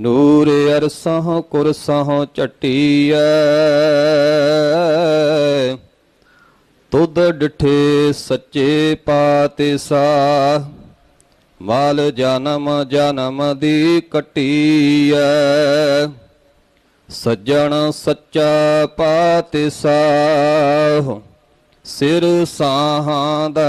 ਨੂਰ ਅਰਸਹ ਕੁਰਸਹ ਚਟੀਐ ਤੁਧ ਡਿਠੇ ਸੱਚੇ ਪਾਤਿਸਾ, ਮਾਲ ਜਨਮ ਜਨਮ ਦੀ ਕਟੀਐ। ਸੱਜਣ ਸੱਚਾ ਪਾਤਿਸਾ, ਸਿਰ ਸਾਹਾਂ ਦਾ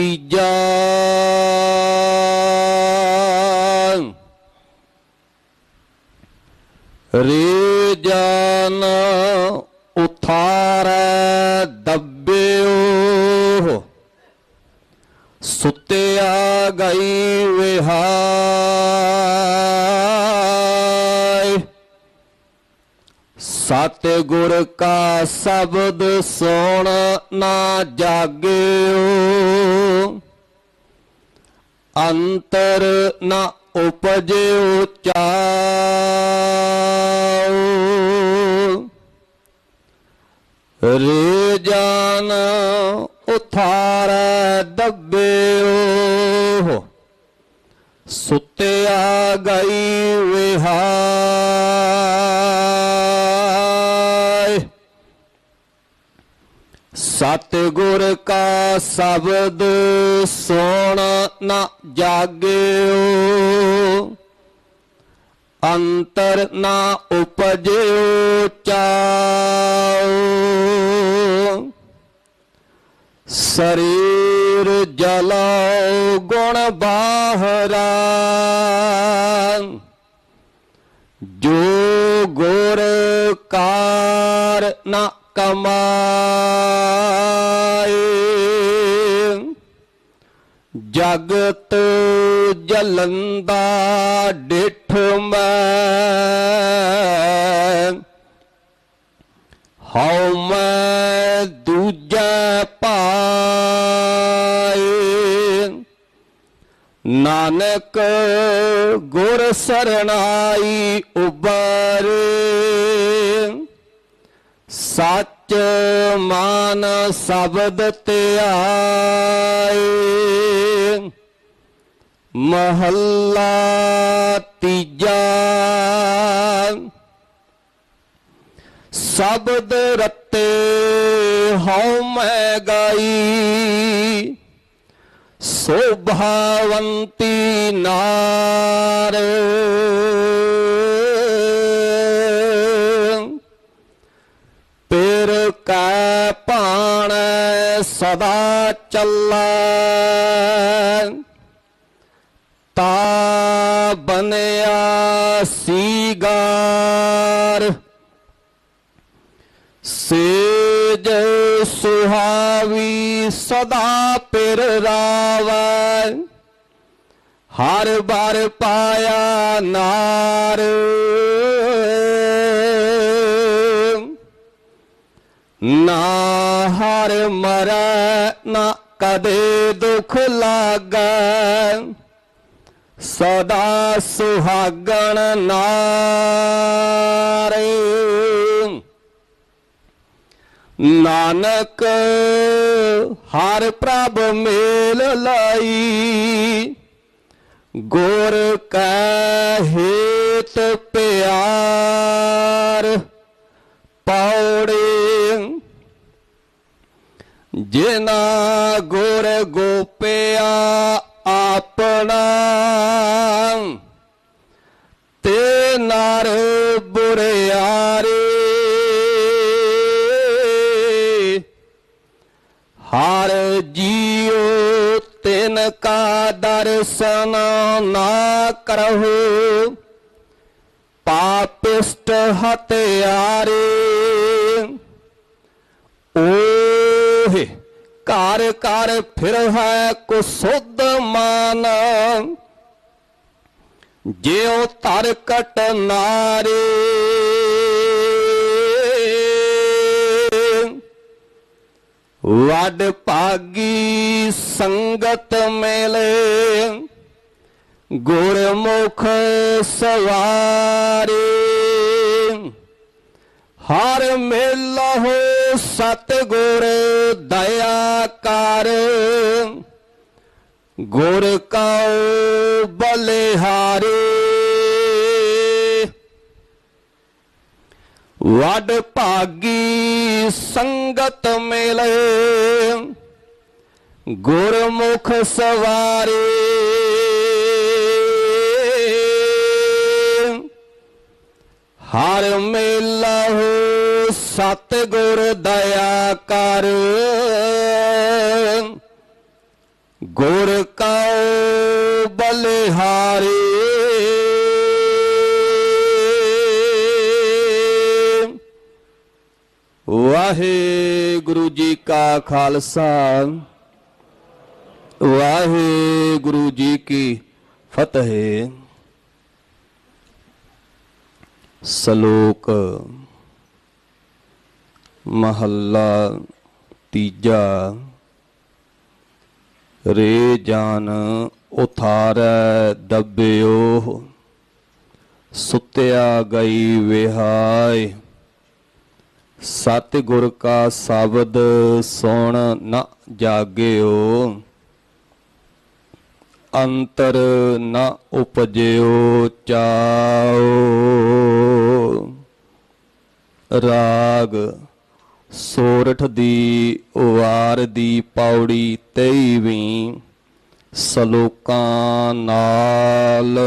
ਤੀਜਾ ਰੇ ਜਾਨ ਉਥਾਰੈ ਦੱਬਿਓ ਸੁੱਤਿਆ ਗਈ ਵਿਹਾਈ ਸਤ ਗੁਰ ਕਾ ਸ਼ਬਦ ਸੁਣ ਨਾ ਜਾਗਿਓ। ਅੰਤਰ ਨਾ ਉਪਜਿਓ ਚਾਉ ਰੇ ਜਾਨ ਉਥਾਰ ਦੱਬਿਓ। ਸੁੱਤਿਆ ਗਈ ਵਿਹਾਈ ਸਤਿਗੁਰ ਕਾ ਸ਼ਬਦ ਸੁਣ ਨਾ ਜਾਗਿਓ। ਅੰਤਰ ਨਾ ਉਪਜਿਓ ਚਾਉ। ਸਰੀਰ ਜਲਾਉ ਗੁਣ ਬਾਹਰਾ। ਜੋ ਗੁਰ ਕਾਰ ਨਾ ਕਮਾ। ਜਗਤ ਜਲੰਦਾ ਡਿਠ ਮੈਂ। ਹਉ ਮੈਂ ਦੂਜਾ ਪਾਏ। ਨਾਨਕ ਗੁਰ ਸਰਣਾਈ ਉਬਰੇ। ਸੱਚ ਮਾਨ ਸ਼ਬਦ ਧਿਆਏ ਮਹੱਲਾ ਤੀਜਾ। ਸ਼ਬਦ ਰਤੇ ਹਉ ਮੈਂ ਗਾਈ। ਸੋਭਾਵੰਤੀ ਨਾਰ। ਸਦਾ ਚੱਲੈ ਤਾ ਬਨਿਆ ਸੀਗਾਰ। ਸੇਜ ਸੁਹਾਵੀ ਸਦਾ ਪਿਰ ਰਾਵੈ ਹਰ ਬਾਰ ਪਾਇਆ ਨਾਰ। ਨਾ ਹਰ ਮਰੈ ਨਾ ਕਦੇ ਦੁਖ ਲਾਗੈ। ਸਦਾ ਸੁਹਾਗਣ ਨਾਰੇ। ਨਾਨਕ, ਹਰ ਪ੍ਰਭ ਮੇਲ ਲਾਈ। ਗੁਰ ਕੈ ਹੇਤ ਪਿਆਰ। ਜਿਨਾ ਗੁਰ ਗੋਪਿਆ ਆਪਣਾ, ਤੇ ਨਰ ਬੁਰਿਆਰੇ। ਹਰ ਜੀਉ ਤਿਨ ਕਾ ਦਰਸ਼ਨ ਨਾ ਕਰਹੁ, ਪਾਪਿਸ਼ਟ ਹਤਿਆਰੇ ਘਰ ਘਰ ਫਿਰ ਹੈ ਕੋ ਸੁਧ ਮਾਨ। ਜਿਉ ਧਰ ਕਟ ਨਾਰੇ ਵਡ ਭਾਗੀ ਸੰਗਤ ਮਿਲੇ। ਗੁਰਮੁਖ ਸਵਾਰੇ। ਹਰ ਮੇਲਾ ਹੋ ਸਤਿਗੁਰ ਦਇਆ ਕਰ। ਗੁਰ ਕਉ ਬਲਿਹਾਰੇ। ਵਡ ਭਾਗੀ ਸੰਗਤ ਮਿਲੇ। ਗੁਰਮੁਖ ਸਵਾਰੇ। ਹਰ ਮੇਲਾ ਹੋ ਸਤਿਗੁਰ ਦਇਆ ਕਰ। ਗੁਰ ਕਉ ਬਲਿਹਾਰੀ। ਵਾਹਿਗੁਰੂ ਜੀ ਕਾ ਖਾਲਸਾ। ਵਾਹਿਗੁਰੂ ਜੀ ਕੀ ਫਤਿਹ। ਸ਼ਲੋਕ ਮਹੱਲਾ ਤੀਜਾ। ਰੇ ਜਾਨ ਉਥਾਰੈ ਦੱਬਿਓ, ਸੁੱਤਿਆ ਗਈ ਵਿਹਾय ਸਤਿਗੁਰ ਕਾ ਸ਼ਬਦ ਸੁਣ ਨ ਜਾਗਿਓ, ਅੰਤਰ ਨ ਉਪਜਿਓ ਚਾਓ। ਰਾਗ ਸੋਰਠ ਦੀ ਵਾਰ ਦੀ ਪੌੜੀ 23ਵੀਂ ਸ਼ਲੋਕਾਂ ਨਾਲ।